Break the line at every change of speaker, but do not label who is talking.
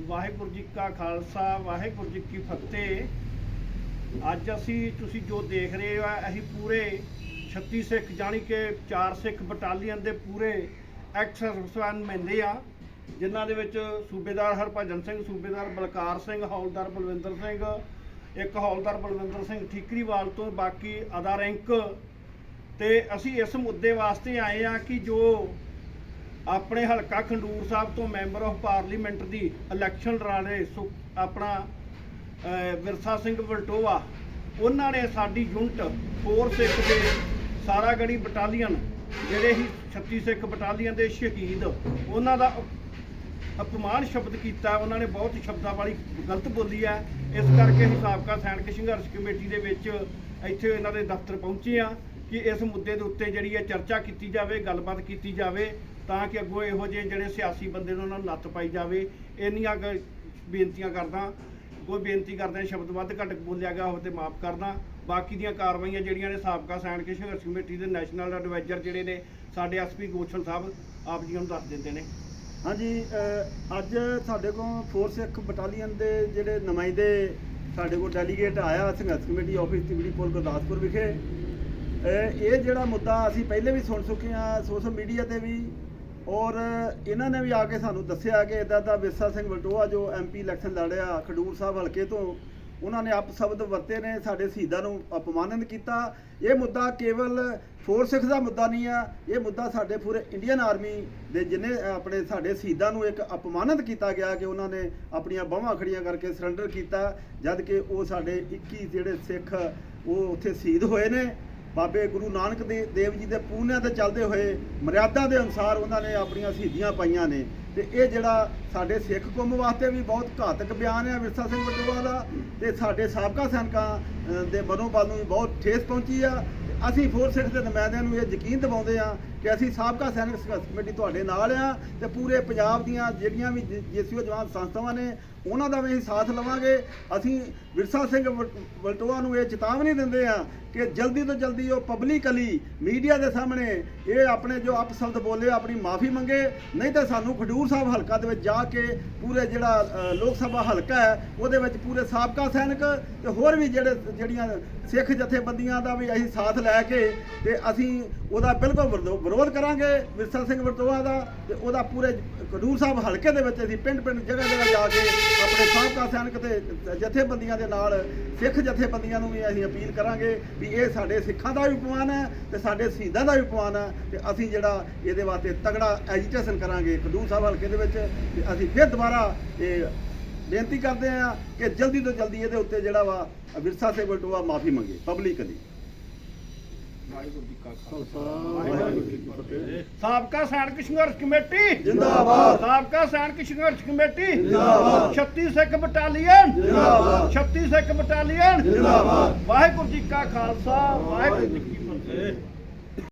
ਵਾਹਿਗੁਰੂ ਜੀ ਕਾ ਖਾਲਸਾ, ਵਾਹਿਗੁਰੂ ਜੀ ਕੀ ਫਤਿਹ। ਅੱਜ ਅਸੀਂ, ਤੁਸੀਂ ਜੋ ਦੇਖ ਰਹੇ ਹੋ, ਅਸੀਂ ਪੂਰੇ 36 ਸਿੱਖ ਜਾਣੀ ਕਿ 4 ਸਿੱਖ ਬਟਾਲੀਅਨ ਦੇ ਪੂਰੇ ਐਕਸਰਸਾਈਜ਼ ਮੈਂਦੇ ਆ, ਜਿਨ੍ਹਾਂ ਦੇ ਵਿੱਚ ਸੂਬੇਦਾਰ ਹਰਭਜਨ ਸਿੰਘ, ਸੂਬੇਦਾਰ ਬਲਕਾਰ ਸਿੰਘ, ਹੌਲਦਾਰ ਬਲਵਿੰਦਰ ਸਿੰਘ, ਇੱਕ ਹੌਲਦਾਰ ਬਲਵਿੰਦਰ ਸਿੰਘ ਠੀਕਰੀਵਾਲ ਤੋਂ ਬਾਕੀ ਅਦਾ ਰੈਂਕ। ਤੇ ਅਸੀਂ ਇਸ ਮੁੱਦੇ ਵਾਸਤੇ ਆਏ ਆ ਕਿ ਜੋ ਆਪਣੇ ਹਲਕਾ ਖੰਡੂਰ ਸਾਹਿਬ ਤੋਂ ਮੈਂਬਰ ਆਫ ਪਾਰਲੀਮੈਂਟ ਦੀ ਇਲੈਕਸ਼ਨ ਲੜਾਣੇ ਸੁ ਆਪਣਾ ਵਿਰਸਾ ਸਿੰਘ ਵਲਟੋਆ, ਉਹਨਾਂ ਨੇ ਸਾਡੀ ਯੂਨਿਟ ਫੋਰ ਸਿੱਖ ਦੇ ਸਾਰਾਗੜੀ ਬਟਾਲੀਅਨ ਜਿਹੜੇ ਹੀ 36 ਸਿੱਖ ਬਟਾਲੀਅਨ ਦੇ ਸ਼ਹੀਦ, ਉਹਨਾਂ ਦਾ ਅਪ- ਅਪਮਾਨ ਸ਼ਬਦ ਕੀਤਾ, ਉਹਨਾਂ ਨੇ ਬਹੁਤ ਸ਼ਬਦਾਂ ਵਾਲੀ ਗਲਤ ਬੋਲੀ ਹੈ। ਇਸ ਕਰਕੇ ਅਸੀਂ ਸਾਬਕਾ ਸੈਨਿਕ ਸੰਘਰਸ਼ ਕਮੇਟੀ ਦੇ ਵਿੱਚ ਇੱਥੇ ਇਹਨਾਂ ਦੇ ਦਫ਼ਤਰ ਪਹੁੰਚੇ ਆ ਕਿ ਇਸ ਮੁੱਦੇ ਦੇ ਉੱਤੇ ਜਿਹੜੀ ਹੈ ਚਰਚਾ ਕੀਤੀ ਜਾਵੇ, ਗੱਲਬਾਤ ਕੀਤੀ ਜਾਵੇ। ਤਾਂ ਕਿ ਅੱਗੋਂ ਇਹੋ ਜਿਹੇ ਜਿਹੜੇ ਸਿਆਸੀ ਬੰਦੇ ਨੇ ਉਹਨਾਂ ਨੂੰ ਲੱਤ ਪਾਈ ਜਾਵੇ। ਇੰਨੀਆਂ ਬੇਨਤੀਆਂ ਕਰਦਾ। ਕੋਈ ਬੇਨਤੀ ਕਰਦੇ ਸ਼ਬਦ ਵੱਧ ਘੱਟ ਬੋਲਿਆ ਗਿਆ ਹੋਵੇ ਤੇ ਮਾਫ ਕਰਦਾ। ਬਾਕੀ ਦੀਆਂ ਕਾਰਵਾਈਆਂ ਜਿਹੜੀਆਂ ਨੇ ਸਾਬਕਾ ਸੈਨਿਕ ਸੰਘਰਸ਼ ਕਮੇਟੀ ਦੇ ਨੈਸ਼ਨਲ ਐਡਵਾਈਜ਼ਰ ਜਿਹੜੇ ਨੇ, ਸਾਡੇ ਐਸਪੀ ਗੋਛਲ ਸਾਹਿਬ ਆਪ ਜੀ ਨੂੰ ਦੱਸ ਦਿੰਦੇ ਨੇ।
ਹਾਂਜੀ ਅੱਜ ਸਾਡੇ ਕੋਲ ਫੋਰਸ ਸਿੱਖ ਬਟਾਲੀਅਨ ਦੇ ਜਿਹੜੇ ਨੁਮਾਇੰਦੇ ਸਾਡੇ ਕੋਲ ਡੈਲੀਗੇਟ ਆਇਆ ਸੰਘਰਸ਼ ਕਮੇਟੀ ਆਫਿਸ ਤਿਗੜੀ ਪੁਲ ਗੁਰਦਾਸਪੁਰ ਵਿਖੇ। ਇਹ ਜਿਹੜਾ ਮੁੱਦਾ ਅਸੀਂ ਪਹਿਲੇ ਵੀ ਸੁਣ ਚੁੱਕੇ ਹਾਂ, ਸੋਸ਼ਲ ਮੀਡੀਆ ਤੇ ਵੀ ਔਰ ਇਹਨਾਂ ਨੇ ਵੀ ਆ ਕੇ ਸਾਨੂੰ ਦੱਸਿਆ ਕਿ ਇਦਾਂ ਦਾ ਵਿਰਸਾ ਸਿੰਘ ਵਲਟੋਆ ਜੋ ਐਮਪੀ ਇਲੈਕਸ਼ਨ ਲੜਿਆ, ਖਡੂਰ ਸਾਹਿਬ ਹਲਕੇ ਤੋਂ, ਉਹਨਾਂ ਨੇ ਅਪਸ਼ਬਦ ਵਰਤੇ ਨੇ, ਸਾਡੇ ਸ਼ਹੀਦਾਂ ਨੂੰ ਅਪਮਾਨਿਤ ਕੀਤਾ। ਇਹ ਮੁੱਦਾ ਕੇਵਲ ਫੋਰ ਸਿੱਖ ਦਾ ਮੁੱਦਾ ਨਹੀਂ ਆ, ਇਹ ਮੁੱਦਾ ਸਾਡੇ ਪੂਰੇ ਇੰਡੀਅਨ ਆਰਮੀ ਦੇ ਜਿੰਨੇ ਆਪਣੇ ਸਾਡੇ ਸ਼ਹੀਦਾਂ ਨੂੰ ਇੱਕ ਅਪਮਾਨਿਤ ਕੀਤਾ ਗਿਆ ਕਿ ਉਹਨਾਂ ਨੇ ਆਪਣੀਆਂ ਬਾਹਾਂ ਖੜੀਆਂ ਕਰਕੇ ਸਰੈਂਡਰ ਕੀਤਾ ਜਦ ਕਿ ਉਹ ਸਾਡੇ 21 ਜਿਹੜੇ ਸਿੱਖ, ਉਹ ਉੱਥੇ ਸ਼ਹੀਦ ਹੋਏ ਨੇ। ਬਾਬੇ ਗੁਰੂ ਨਾਨਕ ਦੇ ਦੇਵ ਜੀ ਦੇ ਪੂਰਨਿਆਂ ਤੇ ਚੱਲਦੇ ਹੋਏ ਮਰਿਆਦਾ ਦੇ ਅਨੁਸਾਰ ਉਹਨਾਂ ਨੇ ਆਪਣੀਆਂ ਸ਼ਹੀਦੀਆਂ ਪਾਈਆਂ ਨੇ। ਤੇ ਇਹ ਜਿਹੜਾ ਸਾਡੇ ਸਿੱਖ ਕੌਮ ਵਾਸਤੇ ਵੀ ਬਹੁਤ ਘਾਤਕ ਬਿਆਨ ਹੈ ਵਿਰਸਾ ਸਿੰਘ ਵਟੋਆ ਦਾ, ਤੇ ਸਾਡੇ ਸਾਬਕਾ ਸੈਨਿਕਾਂ ਦੇ ਮਨੋਬਲ ਨੂੰ ਵੀ ਬਹੁਤ ਠੇਸ ਪਹੁੰਚੀ ਆ। ਤੇ ਅਸੀਂ ਫੋਰ ਸਿੱਖ ਦੇ ਨੁਮਾਇੰਦਿਆਂ ਨੂੰ ਇਹ ਯਕੀਨ ਦਿਵਾਉਂਦੇ ਆ ਕਿ ਅਸੀਂ ਸਾਬਕਾ ਸੈਨਿਕ ਸੰਘਰਸ਼ ਕਮੇਟੀ ਤੁਹਾਡੇ ਨਾਲ ਆ ਤੇ ਪੂਰੇ ਪੰਜਾਬ ਦੀਆਂ ਜਿਹੜੀਆਂ ਵੀ ਜੀਸੀਓ ਜਵਾਨ ਸੰਸਥਾਵਾਂ ਨੇ, ਉਹਨਾਂ ਦਾ ਵੀ ਅਸੀਂ ਸਾਥ ਲਵਾਂਗੇ। ਅਸੀਂ ਵਿਰਸਾ ਸਿੰਘ ਵ- ਵਲਟੋਆ ਨੂੰ ਇਹ ਚੇਤਾਵਨੀ ਦਿੰਦੇ ਆ ਕਿ ਜਲਦੀ ਤੋਂ ਜਲਦੀ ਉਹ ਪਬਲਿਕਲੀ ਮੀਡੀਆ ਦੇ ਸਾਹਮਣੇ ਇਹ ਆਪਣੇ ਜੋ ਅਪਸ਼ਬਦ ਬੋਲੇ, ਆਪਣੀ ਮਾਫੀ ਮੰਗੇ, ਨਹੀਂ ਤਾਂ ਸਾਨੂੰ ਖਡੂਰ ਸਾਹਿਬ ਹਲਕਾ ਦੇ ਵਿੱਚ ਜਾ ਕੇ ਪੂਰੇ ਜਿਹੜਾ ਲੋਕ ਸਭਾ ਹਲਕਾ ਹੈ, ਉਹਦੇ ਵਿੱਚ ਪੂਰੇ ਸਾਬਕਾ ਸੈਨਿਕ ਤੇ ਹੋਰ ਵੀ ਜਿਹੜੇ, ਜਿਹੜੀਆਂ ਸਿੱਖ ਜਥੇਬੰਦੀਆਂ ਦਾ ਵੀ ਅਸੀਂ ਸਾਥ ਲੈ ਕੇ ਤੇ ਅਸੀਂ ਉਹਦਾ ਬਿਲਕੁਲ ਵਿਰੋ- ਵਿਰੋਧ ਕਰਾਂਗੇ ਵਿਰਸਾ ਸਿੰਘ ਵਰਤੋਆ ਦਾ ਤੇ ਉਹਦਾ ਪੂਰੇ ਖਡੂਰ ਸਾਹਿਬ ਹਲਕੇ ਦੇ ਵਿੱਚ ਅਸੀਂ ਪਿੰਡ ਪਿੰਡ ਜਗ੍ਹਾ ਜਗ੍ਹਾ ਜਾ ਕੇ ਆਪਣੇ ਸਾਬਕਾ ਸੈਨਿਕ ਤੇ ਜਥੇਬੰਦੀਆਂ ਦੇ ਨਾਲ, ਸਿੱਖ ਜਥੇਬੰਦੀਆਂ ਨੂੰ ਵੀ ਅਸੀਂ ਅਪੀਲ ਕਰਾਂਗੇ ਵੀ ਇਹ ਸਾਡੇ ਸਿੱਖਾਂ ਦਾ ਵੀ ਅਪਮਾਨ ਹੈ ਤੇ ਸਾਡੇ ਸ਼ਹੀਦਾਂ ਦਾ ਵੀ ਅਪਮਾਨ ਹੈ ਤੇ ਅਸੀਂ ਜਿਹੜਾ ਇਹਦੇ ਵਾਸਤੇ ਤਗੜਾ ਐਜੀਟੇਸ਼ਨ ਕਰਾਂਗੇ ਖਡੂਰ ਸਾਹਿਬ ਹਲਕੇ ਦੇ ਵਿੱਚ ਤੇ ਅਸੀਂ ਫਿਰ ਦੁਬਾਰਾ ਇਹ ਬੇਨਤੀ ਕਰਦੇ ਹਾਂ ਕਿ ਜਲਦੀ ਤੋਂ ਜਲਦੀ ਇਹਦੇ ਉੱਤੇ ਜਿਹੜਾ ਵਾ ਵਿਰਸਾ ਸਿੰਘ ਮਾਫੀ ਮੰਗੇ ਪਬਲਿਕਲੀ
ਵਾਹਿਗੁਰੂ ਜੀ ਕਾ ਖਾਲਸਾ
ਵਾਹਿਗੁਰੂ ਜੀ ਕੀ ਫਤਿਹ
ਸਾਬਕਾ ਸੈਨਿਕ ਸੰਘਰਸ਼ ਕਮੇਟੀ
ਜਿੰਦਾਬਾਦ।
ਸਾਬਕਾ ਸੈਨਿਕ ਸੰਘਰਸ਼ ਕਮੇਟੀ
ਜਿੰਦਾਬਾਦ।
36 ਸਿੱਖ ਬਟਾਲੀਅਨ
ਜਿੰਦਾਬਾਦ।
36 ਸਿੱਖ ਬਟਾਲੀਅਨ
ਜਿੰਦਾਬਾਦ।
ਵਾਹਿਗੁਰੂ ਜੀ ਕਾ ਖਾਲਸਾ ਵਾਹਿਗੁਰੂ ਜੀ ਕੀ ਫਤਿਹ